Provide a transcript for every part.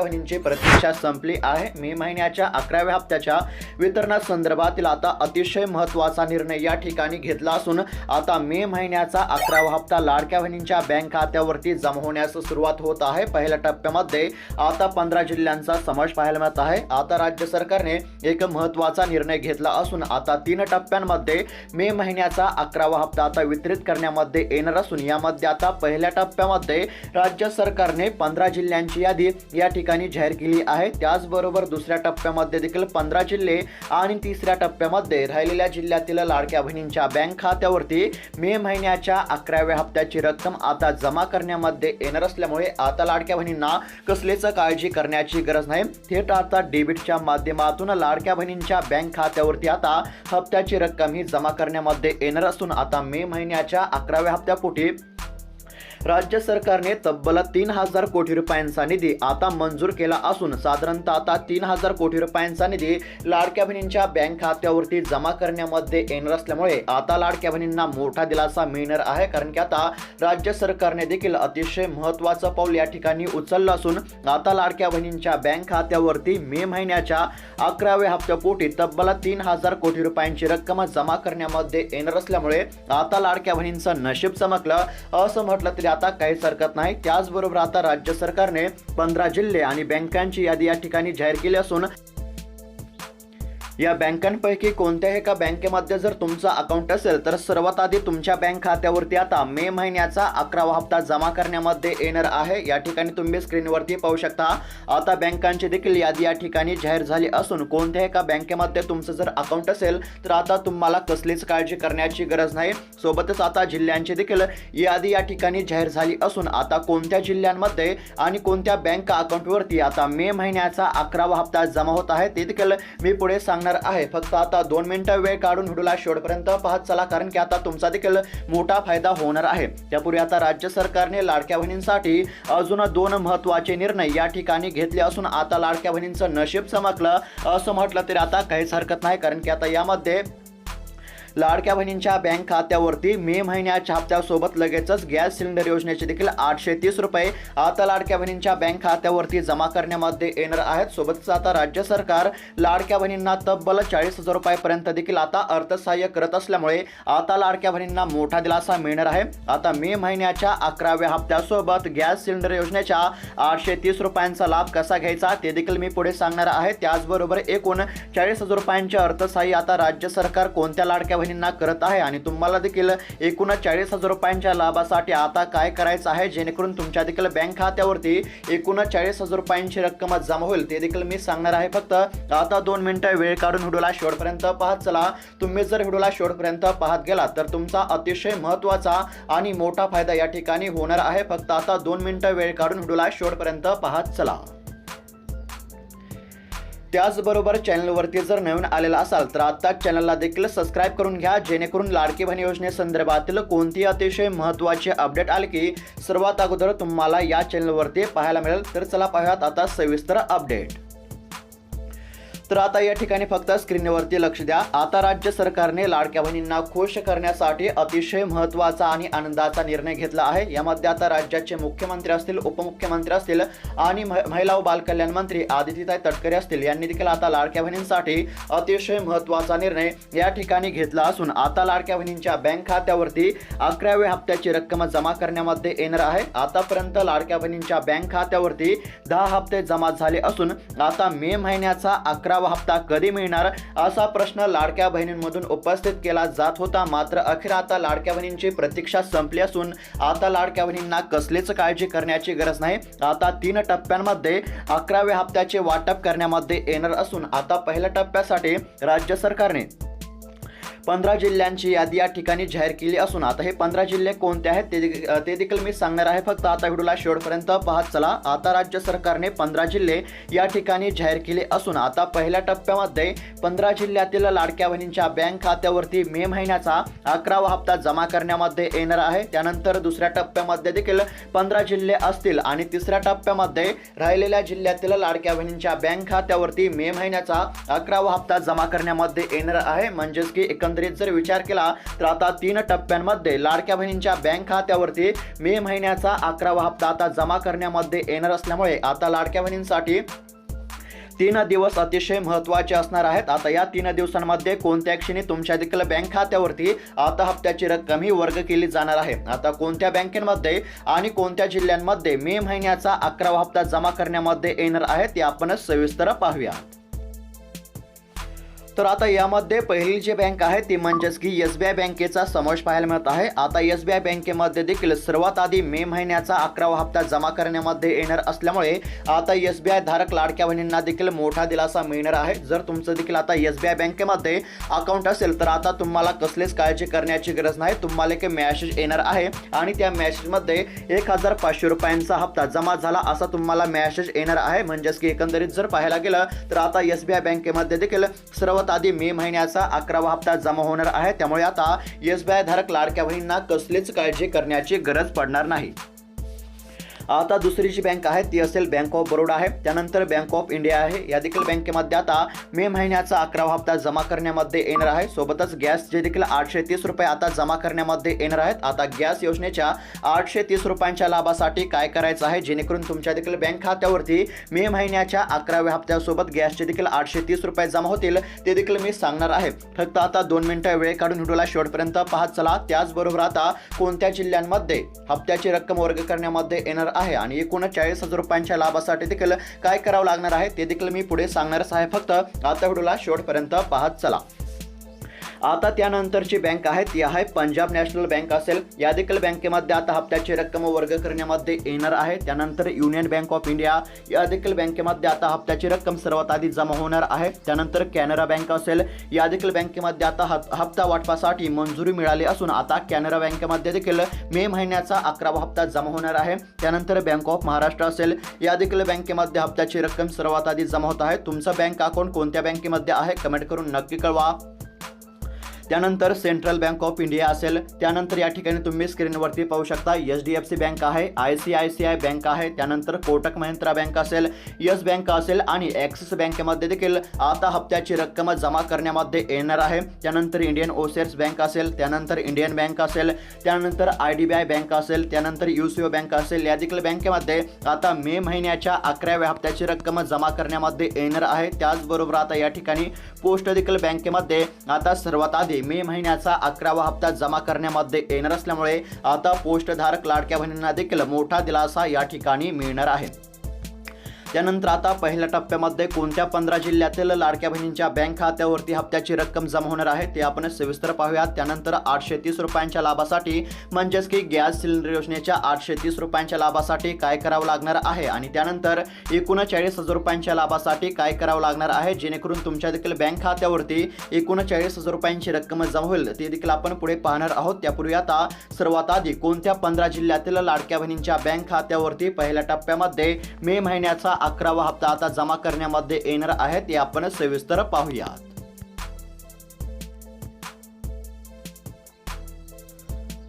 बहिणींची प्रतीक्षा संपली आहे. मे महिन्याच्या अकराव्या हप्त्याच्या वितरणासंदर्भातील आता अतिशय महत्त्वाचा निर्णय या ठिकाणी घेतला असून आता मे महिन्याचा अकरावा हप्ता लाडक्या बहिणींच्या बँक खात्यावरती जमा होण्यास सुरुवात होत आहे. पहिल्या टप्प्यामध्ये आता पंधरा जिल्ह्यांचा समावेश पाहायला मिळत आहे. आता राज्य सरकारने एक महत्त्वाचा निर्णय घेतला असून आता तीन टप्प्यांमध्ये मे महिन्याचा अकरावा हप्ता आता वितरित करण्यामध्ये येणार असून यामध्ये आता पहिल्या टप्प्यामध्ये राज्य सरकारने पंधरा जिल्ह्यांची यादी या ठिकाणी जाहीर केली आहे. त्याचबरोबर दुसऱ्या टप्प्यामध्ये देखील पंधरा जिल्हे आणि तिसऱ्या टप्प्यामध्ये राहिलेल्या जिल्ह्यातील लाडक्या बहिणींच्या बँक खात्यावरती मे महिन्याच्या अकराव्या हप्त्याची रक्कम आता जमा करण्यामध्ये येणार असल्यामुळे आता लाडक्या बहिणींना कसलेच काळजी करण्याची गरज नाही. थेट आता डेबिटच्या माध्यमातून लाडक्या बहिणींच्या बँक खात्यावरती आता हप्त्याची रक्कम ही जमा करण्यामध्ये येणार असून आता मे महिन्याच्या अकराव्या हप्त्यापोटी राज्य सरकारने तब्बल तीन हजार कोटी रुपयांचा निधी आता मंजूर केला असून साधारणतः आता तीन हजार कोटी रुपयांचा निधी लाडक्या बहिणींच्या बँक खात्यावरती जमा करण्यामध्ये येणार असल्यामुळे आता लाडक्या बहिणींना मोठा दिलासा मिळणार आहे. कारण की आता राज्य सरकारने देखील अतिशय महत्त्वाचं पाऊल या ठिकाणी उचललं असून आता लाडक्या बहिणींच्या बँक खात्यावरती मे महिन्याच्या अकराव्या हप्त्यापोटी तब्बल तीन हजार कोटी रुपयांची रक्कम जमा करण्यामध्ये येणार असल्यामुळे आता लाडक्या बहिणींचं नशीब चमकलं असं म्हटलं तरी आता काहीच हरकत नाही. त्याचबरोबर आता राज्य सरकारने पंधरा जिल्हे आणि बँकांची यादी या ठिकाणी जाहीर केली असून या बँकांपैकी कोणत्याही एका बँकेमध्ये जर तुमचं अकाउंट असेल तर सर्वात आधी तुमच्या बँक खात्यावरती आता मे महिन्याचा अकरावा हप्ता जमा करण्यामध्ये येणार आहे. या ठिकाणी तुम्ही स्क्रीनवरती पाहू शकता. आता बँकांची देखील यादी या ठिकाणी जाहीर झाली असून कोणत्याही एका बँकेमध्ये तुमचं जर अकाउंट असेल तर आता तुम्हाला कसलीच काळजी करण्याची गरज नाही. सोबतच आता जिल्ह्यांची देखील यादी या ठिकाणी जाहीर झाली असून आता कोणत्या जिल्ह्यांमध्ये आणि कोणत्या बँक अकाउंटवरती आता मे महिन्याचा अकरावा हप्ता जमा होत आहे ते देखील मी पुढे सांगणार आहे. फक्त आता दोन मिनिटं वेळ काढून व्हिडिओला शेवटपर्यंत पाहत चला कारण की आता तुमचा देखील मोठा फायदा होणार आहे. त्यापूर्वी आता राज्य सरकारने लाडक्या बहिणींसाठी अजून दोन महत्त्वाचे निर्णय या ठिकाणी घेतले असून आता लाडक्या बहिणींचं नशीब चमकलं. असं म्हटलं तरी आता काहीच हरकत नाही कारण की आता यामध्ये लाडक्या बहिणींच्या बँक खात्यावरती मे महिन्याच्या हप्त्यासोबत लगेचच गॅस सिलेंडर योजनेचे देखील आठशे तीस रुपये आता लाडक्या बहिणींच्या बँक खात्यावरती जमा करण्यामध्ये येणार आहेत. सोबतच आता राज्य सरकार लाडक्या बहिणींना तब्बल चाळीस हजार रुपयापर्यंत देखील आता अर्थसहाय्य करत असल्यामुळे आता लाडक्या बहिणींना मोठा दिलासा मिळणार आहे. आता मे महिन्याच्या अकराव्या हप्त्यासोबत गॅस सिलेंडर योजनेच्या आठशे तीस रुपयांचा लाभ कसा घ्यायचा ते देखील मी पुढे सांगणार आहे. त्याचबरोबर एकूण चाळीस हजार रुपयांचे अर्थसहाय्य आता राज्य सरकार कोणत्या लाडक्या बहिणींना करत आहे आणि तुम्हाला देखील एकूणच चाळीस हजार रुपयांच्या लाभासाठी आता काय करायचं आहे? जेणेकरून तुमच्या देखील बँक खात्यावरती एकूण चाळीस हजार रुपयांची रक्कम जमा होईल. ते देखील मी सांगणार आहे. फक्त आता दोन मिनिटं वेळ काढून व्हिडिओला शेवटपर्यंत पाहत चला. तुम्ही जर व्हिडिओला शेवटपर्यंत पाहत गेला तर तुमचा अतिशय महत्त्वाचा आणि मोठा फायदा या ठिकाणी होणार आहे. फक्त आता दोन मिनिटं वेळ काढून व्हिडिओला शेवटपर्यंत पाहत चला. त्याचबरोबर चॅनलवरती जर नवीन आलेला असाल तर आत्ताच चॅनलला देखील सबस्क्राईब करून घ्या जेणेकरून लाडकी बहीण योजनेसंदर्भातील कोणती अतिशय महत्त्वाची अपडेट आले की सर्वात अगोदर तुम्हाला या चॅनलवरती पाहायला मिळेल. तर चला पाहूयात आता सविस्तर अपडेट तर आता या ठिकाणी फक्त स्क्रीनवरती लक्ष द्या. आता राज्य सरकारने लाडक्या बहिणींना खुश करण्यासाठी अतिशय महत्त्वाचा आणि आनंदाचा निर्णय घेतला आहे. यामध्ये आता राज्याचे मुख्यमंत्री असतील उपमुख्यमंत्री असतील आणि महिला व बालकल्याण मंत्री आदितीताई तटकरे असतील. यांनी देखील आता लाडक्या बहिणींसाठी अतिशय महत्त्वाचा निर्णय या ठिकाणी घेतला असून आता लाडक्या बहिणींच्या बँक खात्यावरती अकराव्या हप्त्याची रक्कम जमा करण्यामध्ये येणार आहे. आतापर्यंत लाडक्या बहिणींच्या बँक खात्यावरती दहा हप्ते जमा झाले असून आता मे महिन्याचा अकरा अकरावा हप्ता कधी मिळणार? असा प्रश्न लाडक्या बहिणींमधून उपस्थित केला जात होता. मात्र अखेर आता लाडक्या बहिणींची प्रतीक्षा संपली असून आता लाडक्या बहिणींना कसलीच काळजी करण्याची गरज नाही. आता तीन टप्प्यांमध्ये अकराव्या हप्त्याचे वाटप करण्यामध्ये येणार असून आता पहिल्या टप्प्यासाठी राज्य सरकारने पंधरा जिल्ह्यांची यादी या ठिकाणी जाहीर केली असून आता हे पंधरा जिल्हे कोणते आहेत ते ते देखील मी सांगणार आहे. फक्त आता व्हिडिओला शेवटपर्यंत पाहत चला. आता राज्य सरकारने पंधरा जिल्हे या ठिकाणी जाहीर केले असून आता पहिल्या टप्प्यामध्ये पंधरा जिल्ह्यातील लाडक्या बहिणींच्या बँक खात्यावरती मे महिन्याचा अकरावा हप्ता जमा करण्यामध्ये येणार आहे. त्यानंतर दुसऱ्या टप्प्यामध्ये देखील पंधरा जिल्हे असतील आणि तिसऱ्या टप्प्यामध्ये राहिलेल्या जिल्ह्यातील लाडक्या बहिणींच्या बँक खात्यावरती मे महिन्याचा अकरावा हप्ता जमा करण्यामध्ये येणार आहे. म्हणजेच की एकंदर एकंदरीत जर विचार केला तर आता तीन टप्प्यांमध्ये लाडक्या बहिणींच्या बँक खात्यावरती मे महिन्याचा अकरावा हप्ता आता जमा करण्यामध्ये येणार असल्यामुळे आता लाडक्या बहिणींसाठी तीन दिवस अतिशय महत्त्वाचे असणार आहेत. आता या तीन दिवसांमध्ये कोणत्या क्षणी तुमच्या देखील बँक खात्यावरती आता हप्त्याची रक्कम ही वर्ग केली जाणार आहे? आता कोणत्या बँकेमध्ये आणि कोणत्या जिल्ह्यांमध्ये मे महिन्याचा अकरावा हप्ता जमा करण्यामध्ये येणार आहे ते आपण सविस्तर पाहूया. तर आता यामध्ये पहिली जी बँक आहे ती म्हणजेच की एस बी आय बँकेचा समावेश पाहायला मिळत आहे. आता एस बी आय बँकेमध्ये देखील सर्वात आधी मे महिन्याचा अकरावा हप्ता जमा करण्यामध्ये येणार असल्यामुळे आता एस बी आय धारक लाडक्या बहिणींना देखील मोठा दिलासा मिळणार आहे. जर तुमचं देखील आता एस बी आय बँकेमध्ये अकाउंट असेल तर आता तुम्हाला कसलीच काळजी करण्याची गरज नाही. तुम्हाला एक मॅसेज येणार आहे आणि त्या मॅसेजमध्ये एक हजार पाचशे रुपयांचा हप्ता जमा झाला असा तुम्हाला मॅसेज येणार आहे. म्हणजेच की एकंदरीत जर पाहायला गेलं तर आता एस बी आय बँकेमध्ये देखील सर्वात आधी मे महिन्याचा अकरावा हप्ता जमा होणार आहे. त्यामुळे आता एस बी आय धारक लाडक्या बहिणींना कसलीच काळजी करण्याची गरज पडणार नाही. आता दुसरी जी बँक आहे ती असेल बँक ऑफ बरोडा आहे. त्यानंतर बँक ऑफ इंडिया आहे. या देखील बँकेमध्ये आता मे महिन्याचा अकरावा हप्ता जमा करण्यामध्ये येणार आहे. सोबतच गॅस जे देखील आठशे तीस रुपये आता जमा करण्यामध्ये येणार आहेत. आता गॅस योजनेच्या आठशे तीस रुपयांच्या लाभासाठी काय करायचं आहे? जेणेकरून तुमच्या देखील बँक खात्यावरती मे महिन्याच्या अकराव्या हप्त्यासोबत गॅसचे देखील आठशे तीस रुपये जमा होतील ते देखील मी सांगणार आहे. फक्त आता दोन मिनिटं वेळ काढून व्हिडिओला शेवटपर्यंत पाहत चला. त्याचबरोबर आता कोणत्या जिल्ह्यांमध्ये हप्त्याची रक्कम वर्ग करण्यामध्ये येणार आहे आणि एकूण चाळीस हजार रुपयांच्या लाभासाठी देखील काय करावं लागणार आहे ते देखील मी पुढे सांगणारच आहे. फक्त आता व्हिडिओला शेवटपर्यंत पाहत चला. आता त्यानंतरची बँक आहे ती आहे पंजाब नॅशनल बँक असेल. या देखील बँकेमध्ये आता हप्त्याची रक्कम वर्ग करण्यामध्ये येणार आहे. त्यानंतर युनियन बँक ऑफ इंडिया या देखील बँकेमध्ये आता हप्त्याची रक्कम सर्वात आधी जमा होणार आहे. त्यानंतर कॅनरा बँक असेल. या देखील बँकेमध्ये आता हप्ता वाटपासाठी मंजुरी मिळाली असून आता कॅनरा बँकेमध्ये देखील मे महिन्याचा अकरावा हप्ता जमा होणार आहे. त्यानंतर बँक ऑफ महाराष्ट्र असेल. या देखील बँकेमध्ये हप्त्याची रक्कम सर्वात आधी जमा होत आहे. तुमचं बँक अकाउंट कोणत्या बँकेमध्ये आहे? कमेंट करून नक्की कळवा. त्यानंतर सेंट्रल बँक ऑफ इंडिया असेल. त्यानंतर या ठिकाणी तुम्ही स्क्रीनवरती पाहू शकता H D F C bank आहे I C I C I bank आहे त्यानंतर कोटक महिंद्रा बँक असेल येस बँक असेल आणि ॲक्सिस बँकेमध्ये देखील आता हप्त्याची रक्कम जमा करण्यामध्ये येणार आहे. त्यानंतर इंडियन ओसेट्स बँक असेल त्यानंतर इंडियन बँक असेल त्यानंतर I D B I bank असेल त्यानंतर यू सी ओ बँक असेल. या देखील बँकेमध्ये आता मे महिन्याच्या अकराव्या हप्त्याची रक्कम जमा करण्यामध्ये येणार आहे. त्याचबरोबर आता या ठिकाणी पोस्ट देखील बँकेमध्ये आता सर्वात आधी मे महिन्याचा अकरावा हप्ता जमा करण्यामध्ये येणार असल्यामुळे आता पोस्टधारक लाडक्या बहिणींना देखील मोठा दिलासा या ठिकाणी मिळणार आहे. त्यानंतर आता पहिल्या टप्प्यामध्ये कोणत्या पंधरा जिल्ह्यातील लाडक्या बहिणींच्या बँक खात्यावरती हप्त्याची रक्कम जमा होणार आहे ते आपण सविस्तर पाहूयात. त्यानंतर आठशे तीस रुपयांच्या लाभासाठी म्हणजेच की गॅस सिलेंडर योजनेच्या आठशे तीस रुपयांच्या लाभासाठी काय करावं लागणार आहे? आणि त्यानंतर एकोणचाळीस हजार रुपयांच्या लाभासाठी काय करावं लागणार आहे? जेणेकरून तुमच्या देखील बँक खात्यावरती एकोणचाळीस हजार रुपयांची रक्कम जमा होईल. ते देखील आपण पुढे पाहणार आहोत. त्यापूर्वी आता सर्वात आधी कोणत्या पंधरा जिल्ह्यातील लाडक्या बहिणींच्या बँक खात्यावरती पहिल्या टप्प्यामध्ये मे महिन्याचा अकरावा हप्ता आता जमा करण्यामध्ये येणार आहेत. ते आपण सविस्तर पाहूयात.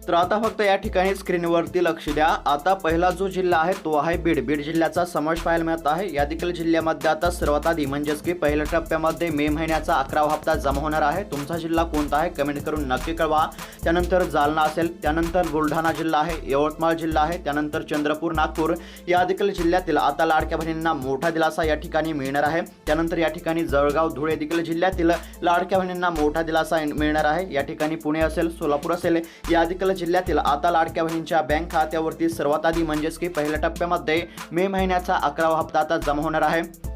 तर आता फक्त या ठिकाणी स्क्रीनवरती लक्ष द्या. आता पहिला जो जिल्हा आहे तो आहे बीड. बीड जिल्ह्याचा समावेश पाहायला मिळत आहे. या देखील जिल्ह्यामध्ये आता सर्वात आधी म्हणजेच की पहिल्या टप्प्यामध्ये मे महिन्याचा अकरावा हप्ता जमा होणार आहे. तुमचा जिल्हा कोणता आहे कमेंट करून नक्की कळवा. त्यानंतर जालना असेल त्यानंतर बुलढाणा जिल्हा आहे यवतमाळ जिल्हा आहे त्यानंतर चंद्रपूर नागपूर. या देखील जिल्ह्यातील आता लाडक्या बहिणींना मोठा दिलासा या ठिकाणी मिळणार आहे. त्यानंतर या ठिकाणी जळगाव धुळे देखील जिल्ह्यातील लाडक्या बहिणींना मोठा दिलासा मिळणार आहे. या ठिकाणी पुणे असेल सोलापूर असेल या देखील जिल्ह्यातील आता लाडक्या बहिणींच्या बँक खात्यावरती सर्वात आधी म्हणजेच की पहिल्या टप्प्यामध्ये मे महिन्याचा अकरावा हप्ता आता जमा होणार आहे.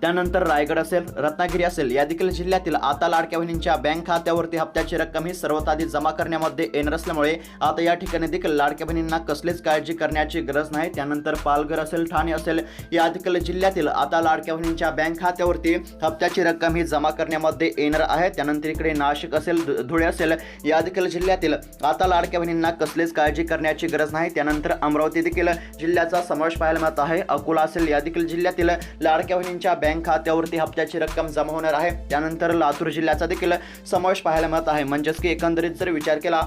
त्यानंतर रायगड असेल रत्नागिरी असेल या देखील जिल्ह्यातील आता लाडक्या बहिणींच्या बँक खात्यावरती हप्त्याची रक्कम ही सर्वात आधी जमा करण्यामध्ये येणार असल्यामुळे आता या ठिकाणी देखील लाडक्या बहिणींना कसलीच काळजी करण्याची गरज नाही. त्यानंतर पालघर असेल ठाणे असेल या देखील जिल्ह्यातील आता लाडक्या बहिणींच्या बँक खात्यावरती हप्त्याची रक्कम ही जमा करण्यामध्ये येणार आहे. त्यानंतर इकडे नाशिक असेल धु- धुळे असेल या देखील जिल्ह्यातील आता लाडक्या बहिणींना कसलीच काळजी करण्याची गरज नाही. त्यानंतर अमरावती देखील जिल्ह्याचा समावेश पाहायला मिळत आहे. अकोला असेल या देखील जिल्ह्यातील लाडक्या बहिणींच्या बँक खात्यावरती हप्त्याची रक्कम जमा होणार आहे. त्यानंतर लातूर जिल्ह्याचा देखील समावेश पाहायला मिळत आहे. म्हणजेच की एकंदरीत जर विचार केला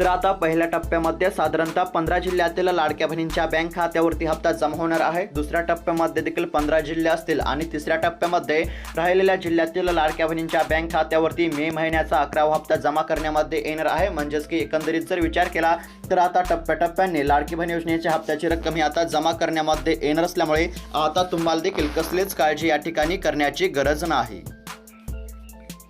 तर आता पहिल्या टप्प्यामध्ये साधारणतः पंधरा जिल्ह्यातील लाडक्या बहिणींच्या बँक खात्यावरती हप्ता जमा होणार आहे. दुसऱ्या टप्प्यामध्ये देखील पंधरा जिल्हे असतील आणि तिसऱ्या टप्प्यामध्ये राहिलेल्या जिल्ह्यातील लाडक्या बहिणींच्या बँक खात्यावरती मे महिन्याचा अकरावा हप्ता जमा करण्यामध्ये येणार आहे. म्हणजेच की एकंदरीत जर विचार केला तर आता टप्प्याटप्प्याने लाडकी बहीण योजनेच्या हप्त्याची रक्कम ही आता जमा करण्यामध्ये येणार असल्यामुळे आता तुम्हाला देखील कसलीच काळजी या ठिकाणी करण्याची गरज नाही.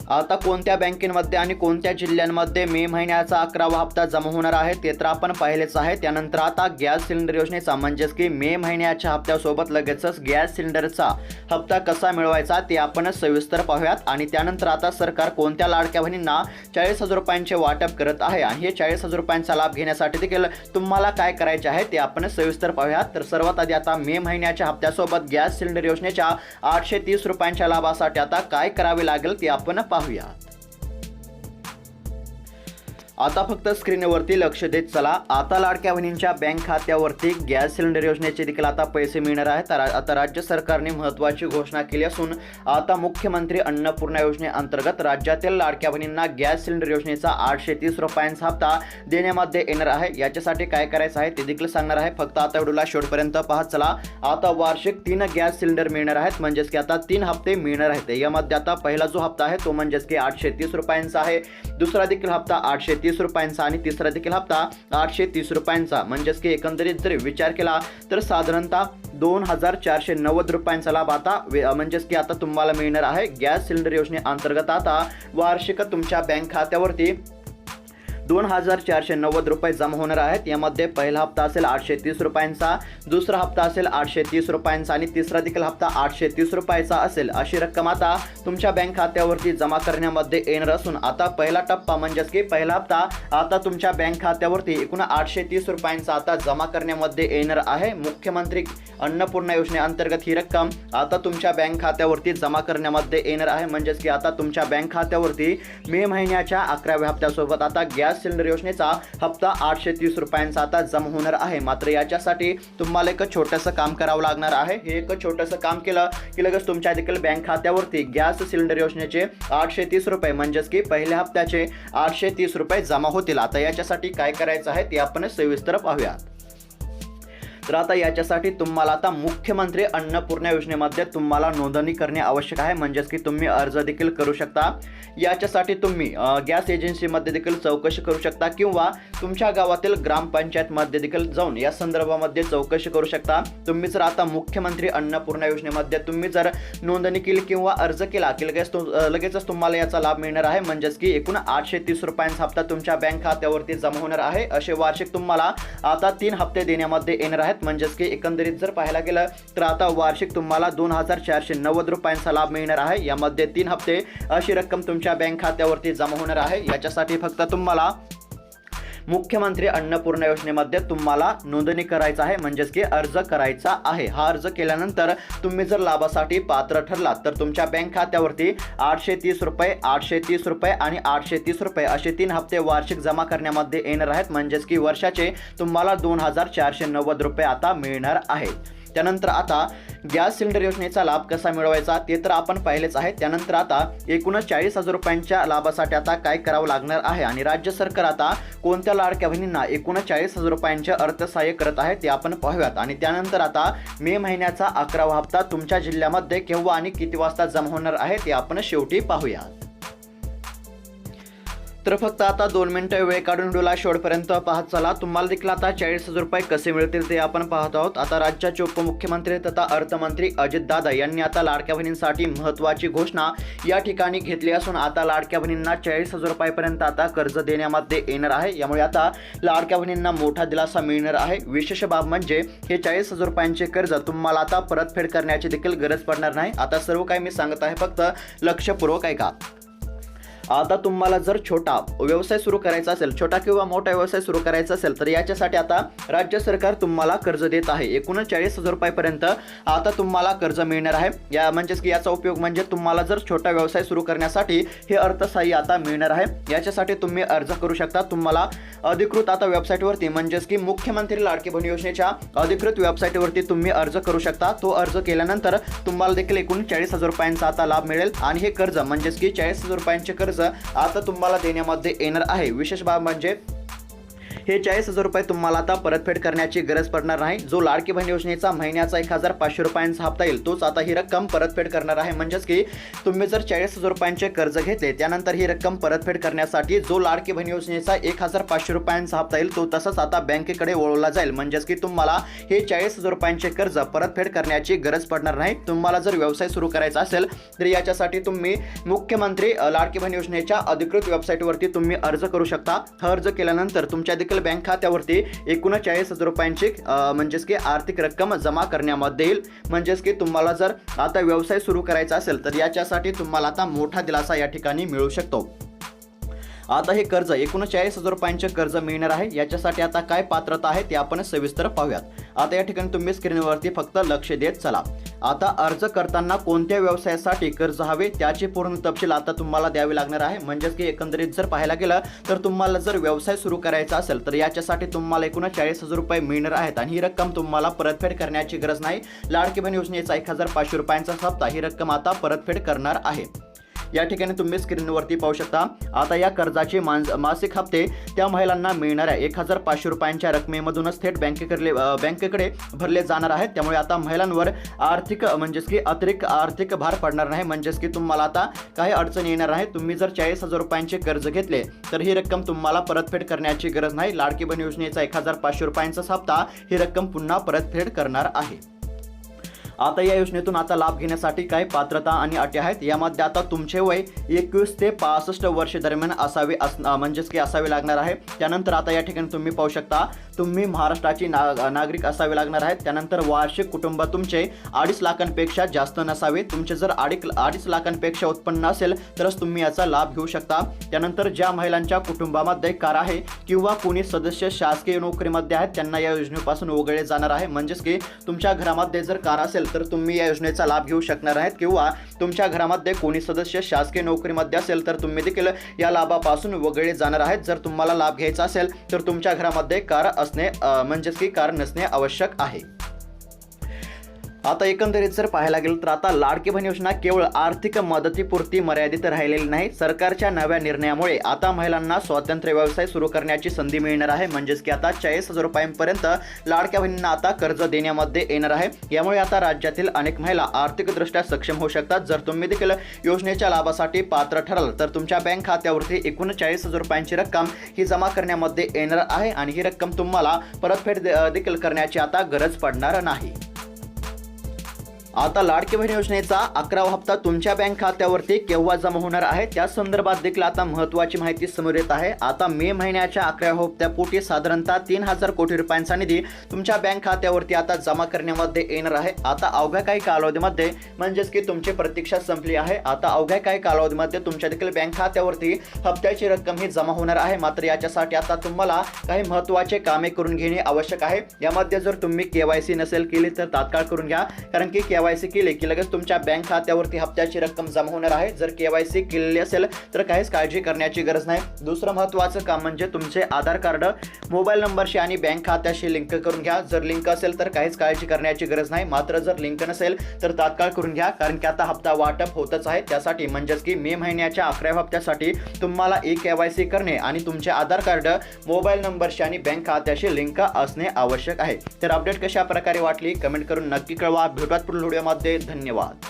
आता कोणत्या बँकेमध्ये आणि कोणत्या जिल्ह्यांमध्ये मे महिन्याचा अकरावा हप्ता जमा होणार आहे ते तर आपण पाहिलेच आहे. त्यानंतर आता गॅस सिलेंडर योजनेचा म्हणजेच की मे महिन्याच्या हप्त्यासोबत लगेचच गॅस सिलेंडरचा हप्ता कसा मिळवायचा ते आपण सविस्तर पाहूयात. आणि त्यानंतर आता सरकार कोणत्या लाडक्या बहिणींना चाळीस हजार रुपयांचे वाटप करत आहे आणि हे चाळीस हजार रुपयांचा लाभ घेण्यासाठी देखील तुम्हाला काय करायचे आहे ते आपण सविस्तर पाहूयात. तर सर्वात आधी आता मे महिन्याच्या हप्त्यासोबत गॅस सिलेंडर योजनेच्या आठशे तीस रुपयांच्या लाभासाठी आता काय करावे लागेल ते आपण पाहूया आता फक्त स्क्रीनवरती लक्ष देत चला. आता लाडक्या बहिणींच्या बँक खात्यावरती गॅस सिलेंडर योजनेचे देखील आता पैसे मिळणार आहेत. तर आता राज्य सरकारने महत्त्वाची घोषणा केली असून आता मुख्यमंत्री अन्नपूर्णा योजनेअंतर्गत राज्यातील लाडक्या बहिणींना गॅस सिलेंडर योजनेचा आठशे तीस रुपयांचा हप्ता देण्यामध्ये येणार आहे. याच्यासाठी काय करायचं आहे ते देखील सांगणार आहे. फक्त आता व्हिडिओला शेवटपर्यंत पाहत चला. आता वार्षिक तीन गॅस सिलेंडर मिळणार आहेत. म्हणजेच की आता तीन हप्ते मिळणार आहेत. यामध्ये आता पहिला जो हप्ता आहे तो म्हणजेच की आठशे तीस रुपयांचा आहे. दुसरा देखील हप्ता आठशे तीस रुपयांचा आणि तिसरा देखील हप्ता आठशे तीस रुपयांचा. म्हणजेच की एकंदरीत जर विचार केला तर साधारणतः दोन हजार चारशे नव्वद रुपयांचा लाभ आता म्हणजेच की आता तुम्हाला मिळणार आहे. गॅस सिलेंडर योजनेअंतर्गत आता वार्षिक तुमच्या बँक खात्यावरती दोन हजार चारशे नव्वद रुपये जमा होणार आहेत. यामध्ये पहिला हप्ता असेल आठशे तीस रुपयांचा दुसरा हप्ता असेल आठशे तीस रुपयांचा आणि तिसरा देखील हप्ता आठशे तीस रुपयाचा असेल. अशी रक्कम आता तुमच्या बँक खात्यावरती जमा करण्यामध्ये येणार असून आता पहिला टप्पा म्हणजेच की पहिला हप्ता आता तुमच्या बँक खात्यावरती एकूण आठशे तीस रुपयांचा आता जमा करण्यामध्ये येणार आहे. मुख्यमंत्री अन्नपूर्णा योजनेअंतर्गत ही रक्कम आता तुमच्या बँक खात्यावरती जमा करण्यामध्ये येणार आहे. म्हणजेच की आता तुमच्या बँक खात्यावरती मे महिन्याच्या अकराव्या हप्त्यासोबत आता गॅस सिलेंडर योजनेचा हप्ता आठशे तीस रुपयांचा आता जमा होणार आहे. मात्र याच्यासाठी तुम्हाला एक छोटंसं काम करावं लागणार आहे. हे एक छोटंसं काम केलं की लगेच तुमच्या देखील बँक खात्यावरती गॅस सिलेंडर योजनेचे आठशे तीस रुपये म्हणजेच की पहिल्या हप्त्याचे आठशे तीस रुपये जमा होतील. आता याच्यासाठी काय करायचं आहे ते आपण सविस्तर पाहूयात. तर आता याच्यासाठी तुम्हाला आता मुख्यमंत्री अन्नपूर्णा योजनेमध्ये तुम्हाला नोंदणी करणे आवश्यक आहे. म्हणजेच की तुम्ही अर्ज देखील करू शकता. याच्यासाठी तुम्ही गॅस एजन्सीमध्ये देखील चौकशी करू शकता किंवा तुमच्या गावातील ग्रामपंचायतमध्ये देखील जाऊन या संदर्भामध्ये चौकशी करू शकता. तुम्ही जर आता मुख्यमंत्री अन्नपूर्णा योजनेमध्ये तुम्ही जर नोंदणी केली किंवा अर्ज केला की लगेच लगेचच तुम्हाला याचा लाभ मिळणार आहे. म्हणजेच की एकूण आठशे तीस रुपयांचा हप्ता तुमच्या बँक खात्यावरती जमा होणार आहे. असे वार्षिक तुम्हाला आता तीन हप्ते देण्यामध्ये येणार आहेत. म्हणजेच की एकंदरीत जर पाहायला गेलं तर आता वार्षिक तुम्हाला दोन हजार चारशे नव्वद रुपयांचा लाभ मिळणार आहे. यामध्ये तीन हप्ते अशी रक्कम तुमच्या बँक खात्यावरती जमा होणार आहे. याच्यासाठी फक्त तुम्हाला मुख्यमंत्री अन्नपूर्णा योजनेमध्ये तुम्हाला नोंदणी करायचं आहे म्हणजेच की अर्ज करायचा आहे. हा अर्ज केल्यानंतर तुम्ही जर लाभासाठी पात्र ठरलात तर तुमच्या बँक खात्यावरती आठशे तीस रुपये आठशे तीस रुपये आणि आठशे तीस रुपये असे तीन हप्ते वार्षिक जमा करण्यामध्ये येणार आहेत म्हणजेच की वर्षाचे तुम्हाला दोन हजार चारशे नव्वद रुपये आता मिळणार आहेत. त्यानंतर आता गॅस सिलेंडर योजनेचा लाभ कसा मिळवायचा ते तर आपण पाहिलेच आहे. त्यानंतर आता एकूणच चाळीस हजार रुपयांच्या लाभासाठी आता काय करावं लागणार आहे आणि राज्य सरकार आता कोणत्या लाडक्या बहिणींना एकूण चाळीस हजार रुपयांचे अर्थसहाय्य करत आहे ते आपण पाहूयात. आणि त्यानंतर आता मे महिन्याचा अकरावा हप्ता तुमच्या जिल्ह्यामध्ये केव्हा आणि किती वाजता जमा होणार आहे ते आपण शेवटी पाहूयात तर फक्त आता दोन मिनटं वेळ काढून व्हिडिओला शेवटपर्यंत पाहत चला. तुम्हाला देखील आता चाळीस हजार रुपये कसे मिळतील ते आपण पाहत आहोत. आता राज्याचे उपमुख्यमंत्री तथा अर्थमंत्री अजितदादा यांनी आता लाडक्या बहिणींसाठी महत्त्वाची घोषणा या ठिकाणी घेतली असून आता लाडक्या बहिणींना चाळीस हजार रुपयापर्यंत आता कर्ज देण्यामध्ये येणार आहे. यामुळे आता लाडक्या बहिणींना मोठा दिलासा मिळणार आहे. विशेष बाब म्हणजे हे चाळीस हजार रुपयांचे कर्ज तुम्हाला आता परतफेड करण्याची देखील गरज पडणार नाही. आता सर्व काही मी सांगत आहे. फक्त लक्षपूर्वक ऐका. आता तुम्हाला जर छोटा व्यवसाय सुरू करायचा असेल छोटा किंवा मोठा व्यवसाय सुरू करायचा असेल तर याच्यासाठी आता राज्य सरकार तुम्हाला कर्ज देत आहे. एकूण चाळीस हजार रुपयापर्यंत आता तुम्हाला कर्ज मिळणार आहे. या म्हणजेच की याचा उपयोग म्हणजे तुम्हाला जर छोटा व्यवसाय सुरू करण्यासाठी हे अर्थसहाय्य आता मिळणार आहे. याच्यासाठी तुम्ही अर्ज करू शकता. तुम्हाला अधिकृत आता वेबसाईटवरती म्हणजेच की मुख्यमंत्री लाडकी बहीण योजनेच्या अधिकृत वेबसाईटवरती तुम्ही अर्ज करू शकता. तो अर्ज केल्यानंतर तुम्हाला देखील एकूण चाळीस हजार रुपयांचा आता लाभ मिळेल. आणि हे कर्ज म्हणजेच की चाळीस हजार रुपयांचे कर्ज आता तुम्हाला देण्यामध्ये येणार आहे. विशेष बाब म्हणजे हे चाळीस हजार रुपये तुम्हाला आता परतफेड करण्याची गरज पडणार नाही. जो लाडकी बहीण योजनेचा महिन्याचा एक हजार पाचशे रुपयांचा हप्ता येईल तोच आता ही रक्कम परतफेड करणार आहे. म्हणजेच की तुम्ही जर चाळीस हजार रुपयांचे कर्ज घेतले त्यानंतर ही रक्कम परतफेड करण्यासाठी जो लाडकी बहीण योजनेचा एक हजार पाचशे रुपयांचा हप्ता येईल तो तसंच आता बँकेकडे वळवला जाईल. म्हणजेच की तुम्हाला हे चाळीस हजार रुपयांचे कर्ज परतफेड करण्याची गरज पडणार नाही. तुम्हाला जर व्यवसाय सुरू करायचा असेल तर याच्यासाठी तुम्ही मुख्यमंत्री लाडकी बहीण योजनेच्या अधिकृत वेबसाईटवरती तुम्ही अर्ज करू शकता. अर्ज केल्यानंतर तुमच्या देखील बँक खात्यावरती एकूण चाळीस हजार रुपयांची म्हणजेच की आर्थिक रक्कम जमा करण्यामध्ये येईल. म्हणजेच की तुम्हाला जर आता व्यवसाय सुरू करायचा असेल तर याच्यासाठी तुम्हाला आता मोठा दिलासा या ठिकाणी मिळू शकतो. आता हे कर्ज एकूण चाळीस हजार रुपयांचे कर्ज मिळणार आहे. याच्यासाठी आता काय पात्रता आहे ते आपण सविस्तर पाहूयात. आता या ठिकाणी तुम्ही स्क्रीनवरती फक्त लक्ष देत चला. आता अर्ज करताना कोणत्या व्यवसायासाठी कर्ज हवे त्याचे पूर्ण तपशील आता तुम्हाला द्यावे लागणार आहे. म्हणजेच की एकंदरीत जर पाहायला गेलं तर तुम्हाला जर व्यवसाय सुरू करायचा असेल तर याच्यासाठी तुम्हाला एकूण चाळीस हजार रुपये मिळणार आहेत आणि ही रक्कम तुम्हाला परतफेड करण्याची गरज नाही. लाडकी बहीण योजनेचा एक हजार पाचशे रुपयांचा हप्ता ही रक्कम आता परतफेड करणार आहे. या ठिकाणी तुम्ही स्क्रीनवरती पाहू शकता. आता या कर्जाचे मांस मासिक हप्ते त्या महिलांना मिळणाऱ्या एक हजार पाचशे रुपयांच्या रकमेमधूनच थेट बँकेकडे बँकेकडे भरले जाणार आहेत. त्यामुळे आता महिलांवर आर्थिक म्हणजेच की अतिरिक्त आर्थिक भार पडणार नाही. म्हणजेच की तुम्हाला आता काही अडचण येणार आहे तुम्ही जर चाळीस हजार रुपयांचे कर्ज घेतले तर ही रक्कम तुम्हाला परतफेड करण्याची गरज नाही. लाडकी बहीण योजनेचा एक हजार पाचशे रुपयांचा हप्ता ही रक्कम पुन्हा परतफेड करणार आहे. आता या योजनेतून आता लाभ घेण्यासाठी काही पात्रता आणि अटी आहेत. यामध्ये आता तुमचे वय एकवीस ते पासष्ट वर्ष दरम्यान असावे अस म्हणजेच की असावे लागणार आहे. त्यानंतर आता या ठिकाणी तुम्ही पाहू शकता तुम्ही महाराष्ट्राची ना नागरिक असावे लागणार आहेत. त्यानंतर वार्षिक कुटुंब तुमचे अडीच लाखांपेक्षा जास्त नसावे. तुमचे जर अडीच अडीच लाखांपेक्षा उत्पन्न असेल तरच तुम्ही याचा लाभ घेऊ शकता. त्यानंतर ज्या महिलांच्या कुटुंबामध्ये कार आहे किंवा कोणी सदस्य शासकीय नोकरीमध्ये आहेत त्यांना या योजनेपासून वगळले जाणार आहे. म्हणजेच की तुमच्या घरामध्ये जर कार असेल तर तुम्ही या योजनेचा लाभ घेऊ शकणार आहेत किंवा तुमच्या घरामध्ये कोणी सदस्य शासकीय नोकरीमध्ये असेल तर तुम्ही देखील या लाभापासून वगळले जाणार आहेत. जर तुम्हाला लाभ घ्यायचा असेल तर तुमच्या घरामध्ये कार असणे म्हणजेच की कार नसणे आवश्यक आहे. आता एकंदरीत जर पाहायला गेलं तर आता लाडकी बहीण योजना केवळ आर्थिक मदतीपुरती मर्यादित राहिलेली नाही सरकारच्या नव्या निर्णयामुळे आता महिलांना स्वातंत्र्य व्यवसाय सुरू करण्याची संधी मिळणार आहे. म्हणजेच की आता चाळीस हजार रुपयांपर्यंत लाडक्या बहिणींना आता कर्ज देण्यामध्ये येणार आहे. यामुळे आता राज्यातील अनेक महिला आर्थिकदृष्ट्या सक्षम होऊ शकतात. जर तुम्ही देखील योजनेच्या लाभासाठी पात्र ठराल तर तुमच्या बँक खात्यावरती एकूण चाळीस हजार रुपयांची रक्कम ही जमा करण्यामध्ये येणार आहे आणि ही रक्कम तुम्हाला परतफेड देखील करण्याची आता गरज पडणार नाही. आता लाडकी बहीण योजनेचा अकरावा हप्ता तुमच्या बँक खात्यावरती केव्हा जमा होणार आहे? त्या संदर्भात देखील आता महत्त्वाची माहिती समोर येत आहे. आता मे महिन्याच्या अकराव्या हप्त्यापोटी साधारणतः तीन हजार कोटी रुपयांचा निधी तुमच्या बँक खात्यावरती आता जमा करण्यामध्ये येणार आहे. आता अवघ्या काही कालावधीमध्ये म्हणजेच की तुमची प्रतीक्षा संपली आहे. आता अवघ्या काही कालावधीमध्ये तुमच्या देखील बँक खात्यावरती हप्त्याची रक्कम ही जमा होणार आहे. मात्र याच्यासाठी आता तुम्हाला काही महत्त्वाचे कामे करून घेणे आवश्यक आहे. यामध्ये जर तुम्ही केवायसी नसेल केली तर तात्काळ करून घ्या. कारण की केवायसी केले की लगेच तुमच्या बँक खात्यावरती हप्त्याची रक्कम जमा होणार आहे. जर केवायसी केलेली असेल तर काहीच काळजी करण्याची गरज नाही. दुसरं महत्त्वाचं काम म्हणजे तुमचे आधार कार्ड मोबाईल नंबरशी आणि बँक खात्याशी लिंक करून घ्या. जर लिंक असेल तर काहीच काळजी करण्याची गरज नाही. मात्र जर लिंक नसेल तर तात्काळ करून घ्या कारण की आता हप्ता वाटप होतच आहे. त्यासाठी म्हणजेच की मे महिन्याच्या अकराव्या हप्त्यासाठी तुम्हाला ई केवायसी करणे आणि तुमचे आधार कार्ड मोबाईल नंबरशी आणि बँक खात्याशी लिंक असणे आवश्यक आहे. तर अपडेट कशा प्रकारे वाटली? कमेंट करून नक्की कळवा. भेटूयात पुढील व्हिडिओमध्ये धन्यवाद.